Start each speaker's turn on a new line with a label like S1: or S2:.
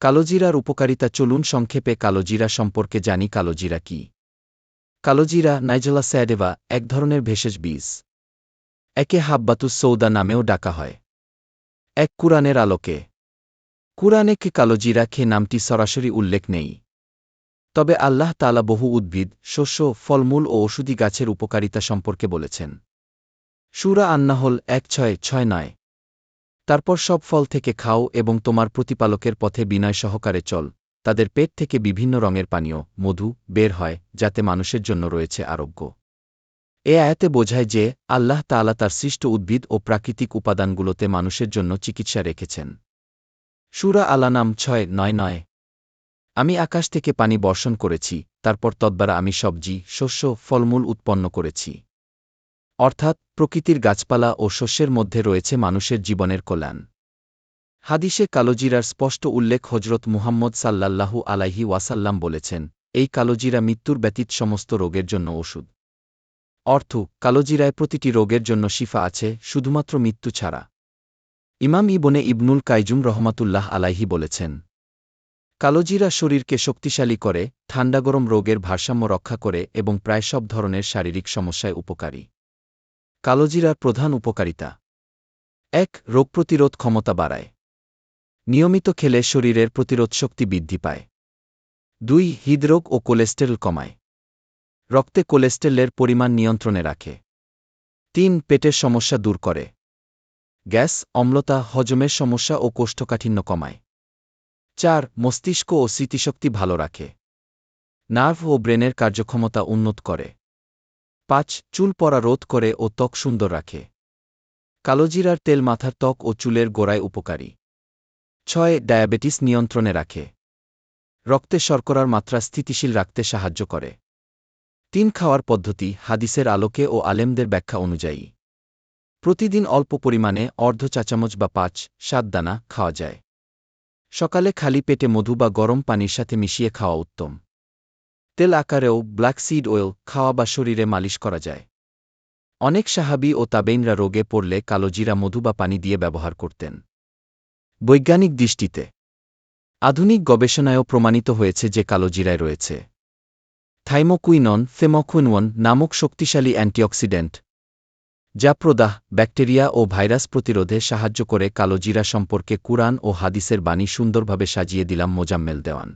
S1: কালোজিরার উপকারিতা চলুন সংক্ষেপে কালোজিরা সম্পর্কে জানি কালোজিরা কি। কালোজিরা নাইজলা স্যাডেভা এক ধরনের ভেষজ বীজ। একে হাব্বাতুস সৌদা নামেও ডাকা হয়। এক কুরআনের আলোকে। কুরআনে কে কালোজিরা খে নামটি সরাসরি উল্লেখ নেই। তবে আল্লাহ তালা বহু উদ্ভিদ, শস্য, ফলমূল ও ওষুধি গাছের উপকারিতা সম্পর্কে বলেছেন। সুরা আন্নাহল এক ছয় ছয় নয়। তারপর সব ফল থেকে খাও এবং তোমার প্রতিপালকের পথে বিনয় সহকারে চল। তাদের পেট থেকে বিভিন্ন রঙের পানীয়, মধু, বের হয়, যাতে মানুষের জন্য রয়েছে আরোগ্য। এ আয়াতে বোঝায় যে, আল্লাহ তাআলা তার সৃষ্ট উদ্ভিদ ও প্রাকৃতিক উপাদানগুলোতে মানুষের জন্য চিকিৎসা রেখেছেন। সুরা আলানাম ছয়, নয় নয়। আমি আকাশ থেকে পানি বর্ষণ করেছি, তারপর তদ্বারা আমি সবজি, শস্য, ফলমূল উৎপন্ন করেছি। অর্থাৎ প্রকৃতির গাছপালা ও শস্যের মধ্যে রয়েছে মানুষের জীবনের কল্যাণ। হাদিসে কালোজিরার স্পষ্ট উল্লেখ হজরত মুহাম্মদ সাল্লাল্লাহু আলাইহি ওয়াসাল্লাম বলেছেন, এই কালোজিরা মৃত্যুর ব্যতীত সমস্ত রোগের জন্য ওষুধ। অর্থ, কালোজিরায় প্রতিটি রোগের জন্য শিফা আছে, শুধুমাত্র মৃত্যু ছাড়া। ইমাম ইবনে ইবনুল কাইজুম রহমাতুল্লাহ আলাইহি বলেছেন, কালোজিরা শরীরকে শক্তিশালী করে, ঠান্ডা গরম রোগের ভারসাম্য রক্ষা করে এবং প্রায় সব ধরনের শারীরিক সমস্যায় উপকারী। কালোজিরার প্রধান উপকারিতা। এক, রোগ প্রতিরোধ ক্ষমতা বাড়ায়। নিয়মিত খেলে শরীরের প্রতিরোধ শক্তি বৃদ্ধি পায়। দুই, হৃদরোগ ও কোলেস্টেরল কমায়। রক্তে কোলেস্টেরলের পরিমাণ নিয়ন্ত্রণে রাখে। তিন, পেটের সমস্যা দূর করে। গ্যাস, অম্লতা, হজমের সমস্যা ও কোষ্ঠকাঠিন্য কমায়। চার, মস্তিষ্ক ও স্মৃতিশক্তি ভালো রাখে। নার্ভ ও ব্রেনের কার্যক্ষমতা উন্নত করে। পাঁচ, চুল পরা রোধ করে ও ত্বক সুন্দর রাখে। কালোজিরার তেল মাথার ত্বক ও চুলের গোড়ায় উপকারী। ছয়, ডায়াবেটিস নিয়ন্ত্রণে রাখে। রক্তে শর্করার মাত্রা স্থিতিশীল রাখতে সাহায্য করে। তিন, খাওয়ার পদ্ধতি, হাদিসের আলোকে ও আলেমদের ব্যাখ্যা অনুযায়ী। প্রতিদিন অল্প পরিমাণে অর্ধ চাচামচ বা পাঁচ, সাত দানা খাওয়া যায়। সকালে খালি পেটে মধু বা গরম পানির সাথে মিশিয়ে খাওয়া উত্তম। তেল আকারেও ব্ল্যাক সিড অয়েল খাওয়া বা শরীরে মালিশ করা যায়। অনেক সাহাবি ও তাবেইনরা রোগে পড়লে কালোজিরা মধু বা পানি দিয়ে ব্যবহার করতেন। বৈজ্ঞানিক দৃষ্টিতে, আধুনিক গবেষণায়ও প্রমাণিত হয়েছে যে কালোজিরায় রয়েছে। থাইমোকুইনন, ফেমকুইনওয়ান নামক শক্তিশালী অ্যান্টিঅক্সিডেন্ট, যা প্রদাহ, ব্যাকটেরিয়া ও ভাইরাস প্রতিরোধে সাহায্য করে কালোজিরা সম্পর্কে কুরআন ও হাদিসের বাণী সুন্দরভাবে সাজিয়ে দিলাম মোজাম্মেল দেওয়ান।